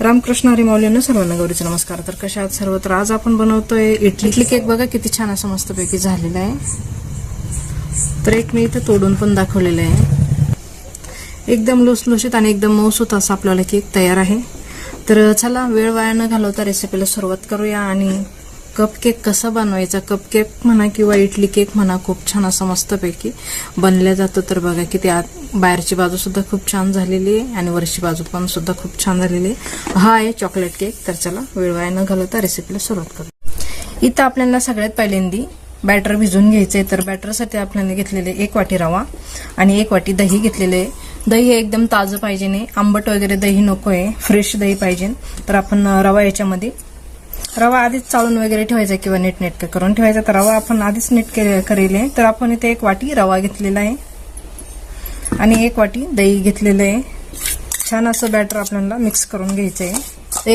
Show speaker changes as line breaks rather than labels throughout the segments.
रामकृष्ण हरी माऊलींना सर्वांना गौरीचा नमस्कार. तर कशा आहात सर्व तर आज आपण बनवतोय इडली. इडली केक बघा किती छान असं मस्तपैकी झालेला आहे. तर एक मी इथं तोडून पण दाखवलेलं आहे. एकदम लुसलुशीत आणि एकदम मऊसूत असा आपल्याला केक तयार आहे. तर चला वेळ वाया न घालवता रेसिपीला सुरुवात करूया आणि कप केक कसा बनवायचा? कप केक म्हणा किंवा इडली केक म्हणा खूप छान असं मस्तपैकी बनल्या जातो. तर बघा की ते आत बाहेरची बाजू सुद्धा खूप छान झालेली आहे आणि वरची बाजू पण सुद्धा खूप छान झालेली आहे. हा आहे चॉकलेट केक तर चला वेळ वाया न घालवता रेसिपीला सुरुवात करू. इथं आपल्याला सगळ्यात पहिल्यांदी बॅटर भिजून आहे तर बॅटरसाठी आपल्याला घेतलेले एक वाटी रवा आणि एक वाटी दही घेतलेले दही एकदम ताजं पाहिजे नाही. आंबट वगैरे दही नको आहे फ्रेश दही पाहिजे. तर आपण रवा याच्यामध्ये रवा आधीच चाळून वगैरे ठेवायचा किंवा नीट नेटकं करून ठेवायचा. तर रवा आपण आधीच नीट के- करेल. आहे तर आपण इथे एक वाटी रवा घेतलेला आहे. आणि एक वाटी दही घेतलेलं आहे. छान असं बॅटर आपल्याला मिक्स करून घ्यायचं आहे.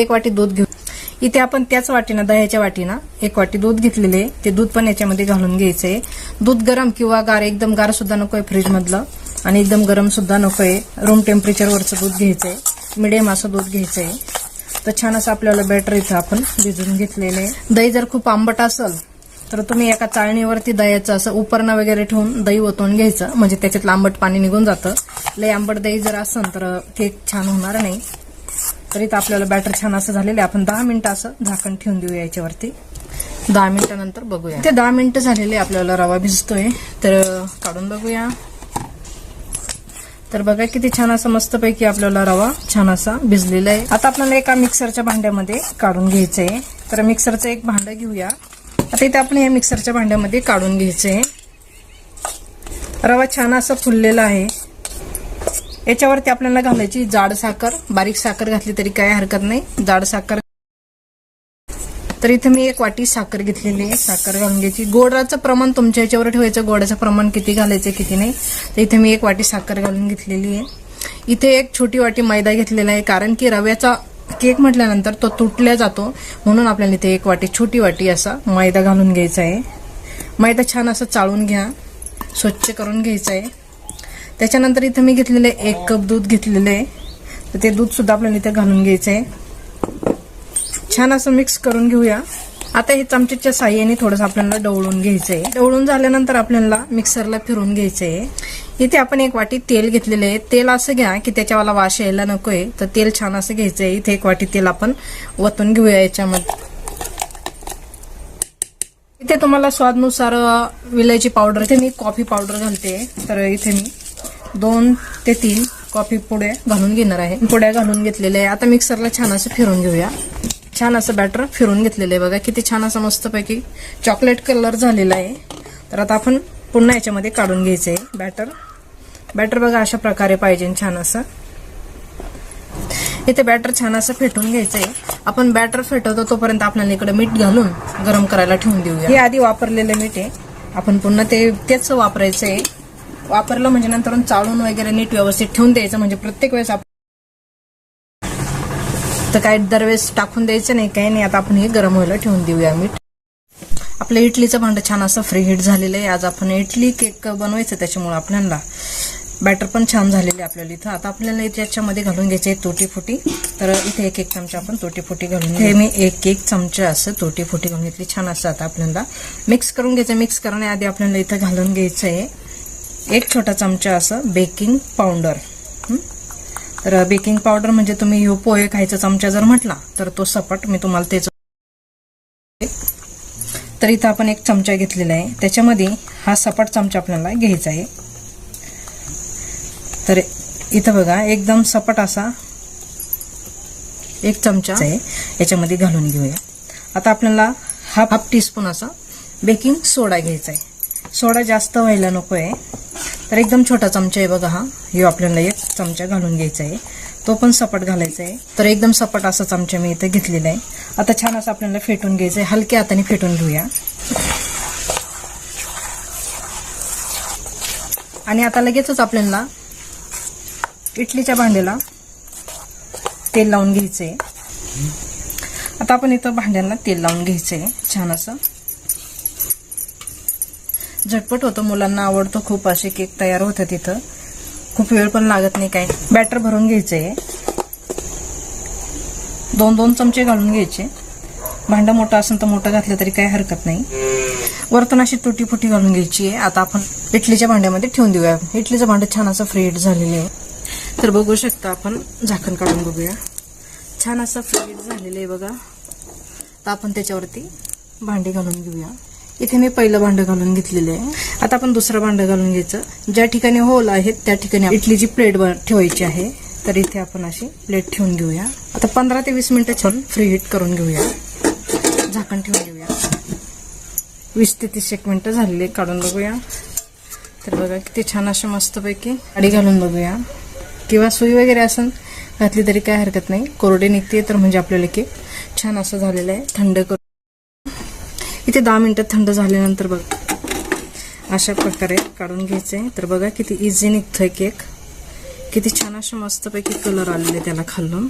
एक वाटी दूध घेऊ. इथे आपण त्याच वाटीनं दह्याच्या वाटीनं एक वाटी दूध घेतलेले आहे. ते दूध पण याच्यामध्ये घालून घ्यायचं आहे. दूध गरम किंवा गार एकदम गार सुद्धा नको आहे फ्रीजमधलं. आणि एकदम गरम सुद्धा नको आहे रूम टेम्परेचरवरचं दूध घ्यायचं आहे. मिडियम असं दूध घ्यायचं आहे. तर छान असं आपल्याला बॅटर इथं आपण भिजून घेतलेलं आहे. दही जर खूप आंबट असेल तर तुम्ही एका चाळणीवरती दह्याचं असं उपरणं वगैरे ठेवून दही ओतून घ्यायचं. म्हणजे त्याच्यातलं आंबट पाणी निघून जातं. लय आंबट दही जर असेल तर केक छान होणार नाही. तर इथं आपल्याला बॅटर छान असं झालेलं आहे. आपण दहा मिनिटं असं झाकण ठेवून देऊया याच्यावरती. दहा मिनिटानंतर बघूया. ते दहा मिनिटं झालेले आपल्याला रवा भिजतोय. तर काढून बघूया. तर बघा किती छान असं मस्तपैकी आपल्याला रवा छान असा भिजलेला आहे. आता आपल्याला एका मिक्सरच्या भांड्यामध्ये काढून घ्यायचं आहे तर मिक्सरचं एक भांडं घेऊया. आता इथे आपण या मिक्सरच्या भांड्यामध्ये काढून घ्यायचं आहे रवा छान असं फुललेला आहे. याच्यावरती आपल्याला घालायची जाड साखर बारीक साखर घातली तरी काय हरकत नाही. जाड साखर तर इथे मी एक वाटी साखर घेतलेली आहे. साखर घालून घ्यायची गोडाचं प्रमाण तुमच्या याच्यावर ठेवायचं. गोडाचं प्रमाण किती घालायचं किती नाही. तर इथे मी एक वाटी साखर घालून घेतलेली आहे. इथे एक छोटी वाटी मैदा घेतलेला आहे कारण की रव्याचा केक म्हटल्यानंतर तो तुटल्या जातो. म्हणून आपल्याला इथे एक वाटी छोटी वाटी असा मैदा घालून घ्यायचा आहे. मैदा छान असं चाळून घ्या. स्वच्छ करून घ्यायचं आहे. त्याच्यानंतर इथं मी घेतलेलं आहे एक कप दूध घेतलेलं आहे. तर ते दूधसुद्धा आपल्याला इथे घालून घ्यायचं आहे. छान असं मिक्स करून घेऊया. आता हे चमच्याच्या साह्याने थोडंसं आपल्याला डवळून घ्यायचंय. डवळून झाल्यानंतर आपल्याला मिक्सरला फिरून घ्यायचंय. इथे आपण एक वाटी तेल घेतलेलं आहे. तेल असं घ्या की त्याच्यावाला वास यायला नकोय. तर तेल छान असं घ्यायचंय. इथे एक वाटी तेल आपण वतून घेऊया याच्यामध्ये. इथे तुम्हाला स्वादनुसार विलायची पावडर इथे मी कॉफी पावडर घालते. तर इथे मी दोन ते तीन कॉफी पुड्या घालून घेणार आहे. पुड्या घालून घेतलेल्या आहे. आता मिक्सरला छान असं फिरून घेऊया. छान असं बॅटर फिरून घेतलेलं आहे. बघा किती छान असं मस्तपैकी चॉकलेट कलर झालेला आहे. तर आता आपण पुन्हा याच्यामध्ये काढून घ्यायचं आहे बॅटर बॅटर बघा अशा प्रकारे पाहिजे छान असं. इथे बॅटर छान असं फेटून घ्यायचं आहे आपण बॅटर फेटवतो तोपर्यंत आपल्याला इकडे मीठ घालून गरम करायला ठेवून देऊया. हे आधी वापरलेलं मीठ आहे. आपण पुन्हा ते तेच आहे वापरलं म्हणजे नंतर चाळून वगैरे नीट व्यवस्थित ठेवून द्यायचं. म्हणजे प्रत्येक वेळेस आपण तर काय दरवेळेस टाकून द्यायचं नाही काही नाही. आता आपण हे गरम व्हायला ठेवून देऊया मीठ. आपलं इडलीचं भांडं छान असं फ्री हीट झालेलं आहे. आज आपण इडली केक बनवायचं त्याच्यामुळे आपल्याला. बॅटर पण छान झालेले आपल्याला इथं. आता आपल्याला इथे याच्यामध्ये घालून घ्यायचे आहे तोटी फुटी तर इथे एक एक चमचा आपण तोटी फुटी घालून हे मी एक एक चमचा असं तोटी फुटी घालून घेतली. छान असं आता आपल्याला मिक्स करून घ्यायचं. मिक्स करण्याआधी आपल्याला इथं घालून घ्यायचं आहे एक छोटा चमचा असं बेकिंग पावडर तर बेकिंग पावडर म्हणजे तुम्ही यो पोहे खायचा चमचा जर म्हटला तर तो सपाट मी तुम्हाला तेच तर इथं आपण एक चमचा घेतलेला आहे. त्याच्यामध्ये हा सपाट चमचा आपल्याला घ्यायचा आहे. तर इथं बघा एकदम सपाट असा एक चमचा आहे. याच्यामध्ये घालून घेऊया. आता आपल्याला हाफ हाफ टीस्पून असा बेकिंग सोडा घ्यायचा आहे. सोडा जास्त व्हायला नको आहे तर एकदम छोटा चमचा आहे बघा हा. हे आपल्याला एक चमचा घालून घ्यायचा आहे. तो पण सपाट घालायचा आहे. तर एकदम सपाट असा चमचा मी इथे घेतलेला आहे. आता छान असं आपल्याला फेटून घ्यायचं आहे. हलक्या हाताने फेटून घेऊया. आणि आता लगेचच आपल्याला इडलीच्या भांड्याला तेल लावून घ्यायचंय. आता आपण इथं भांड्यांना तेल लावून घ्यायचंय. छान असं. झटपट होतं. मुलांना आवडतो खूप असे केक तयार होतात तिथं. खूप वेळ पण लागत नाही काय बॅटर भरून घ्यायचं आहे दोन दोन चमचे घालून घ्यायचे. भांडं मोठं असेल तर मोठं घातलं तरी काही हरकत नाही. वरतून अशी तुटी फुटी घालून घ्यायची आहे. आता आपण इडलीच्या भांड्यामध्ये ठेवून देऊया. इडलीचं भांडं छान असं फ्रीट झालेलं आहे. तर बघू शकता आपण झाकण काढून बघूया. छान असं फ्रीट झालेलं आहे बघा. तर आपण त्याच्यावरती भांडी घालून घेऊया. इथे मी पहिलं भांडं घालून घेतलेलं आहे. आता आपण दुसरं भांडं घालून घ्यायचं. ज्या ठिकाणी होल आहेत त्या ठिकाणी इडलीची प्लेट ठेवायची आहे तर इथे आपण अशी प्लेट ठेवून घेऊया. आता पंधरा ते वीस मिनिटं छान फ्री हीट करून घेऊया. झाकण ठेवून घेऊया. वीस ते तीस एक मिनिटं झालेली काढून बघूया. तर बघा किती छान अशा मस्तपैकी आडी घालून बघूया. किंवा सुई वगैरे असेल घातली तरी काय हरकत नाही. कोरडे निघते तर म्हणजे आपल्याला केक छान असं झालेलं आहे. थंड करून इथे दहा मिनटं थंड झाल्यानंतर बघ. अशा प्रकारे काढून घ्यायचे. तर बघा किती इझी निघतोय केक किती छान असे मस्तपैकी कलर आलेले त्याला खालून.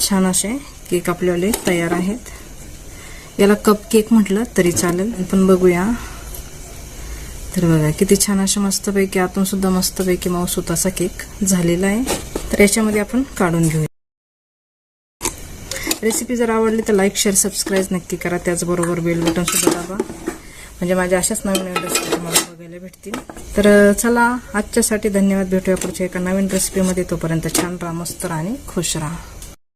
छान असे केक आपल्याला तयार आहेत. याला कप केक म्हटलं तरी चालेल. पण बघूया. तर बघा किती छान अशा मस्तपैकी आतून सुद्धा मस्तपैकी माऊस होताचा केक झालेला आहे. तर याच्यामध्ये आपण काढून घेऊया. रेसिपी जर आवडली तर लाईक शेअर सबस्क्राईब नक्की करा. त्याचबरोबर बेल बटन सुद्धा दाबा. म्हणजे माझ्या अशाच नवीन नवीन रेसिपी तुम्हाला बघायला भेटतील. तर चला आजच्यासाठी धन्यवाद. भेटूया पुढच्या एका नवीन रेसिपीमध्ये तोपर्यंत छान राहा मस्त राहा आणि खुश राहा.